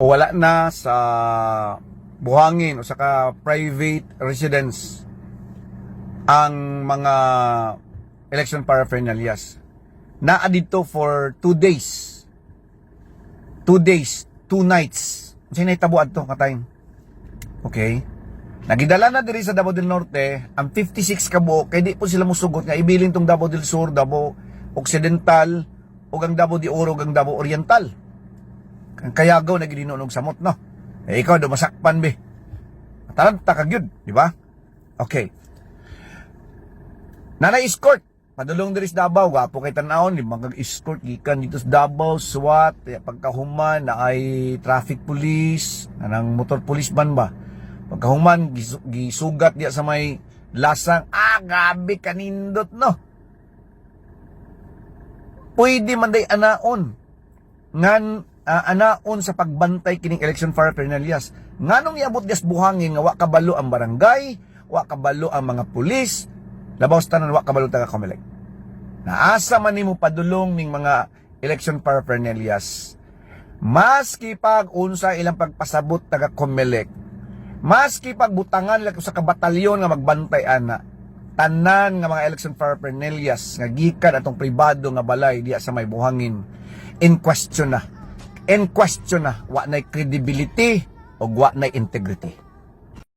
wala na sa buhangin o saka private residence ang mga election paraphernalias. Naa dito for two days. Two days, two nights. Kasi naitabuan to katayng. Okay? Nagidala na diri sa Davao del Norte ang 56 ka buok kay di po sila musugot nga ibilin tong Davao del Sur, Davao Occidental ug ang Davao de Oro ug ang Davao Oriental. Ang kayagaw na gidinunog samot no. Eh, ikaw do masakpan be. Taranta ka gyud, di ba? Okay. Nanay escort Padulong diri sa Davao, gapo kay tanawon ni mga escort gikan dito sa Davao, SWAT, pagkahuman na ay traffic police, anang motor police ban ba? Pagkahuman gisu- gisugat diya sa may lasang, ah, gabi kanindot no. Pwede man day anaon ngan ah, anaon sa pagbantay kining election paraphernalias. Nganong iabot gas buhangin nga wa kabalo ang barangay, wa kabalo ang mga pulis, labaw sa tanan wa kabalo taga Comelec. Naasa man nimo padulong ning mga election paraphernalias. Maski pag unsa ilang pagpasabot taga Comelec, maski pag butangan lang sa kabatalyon nga magbantay ana, tanan nga mga election paraphernalias nga gikan atong pribado nga balay diya sa may buhangin in question na in question na wa nay credibility o wa nay integrity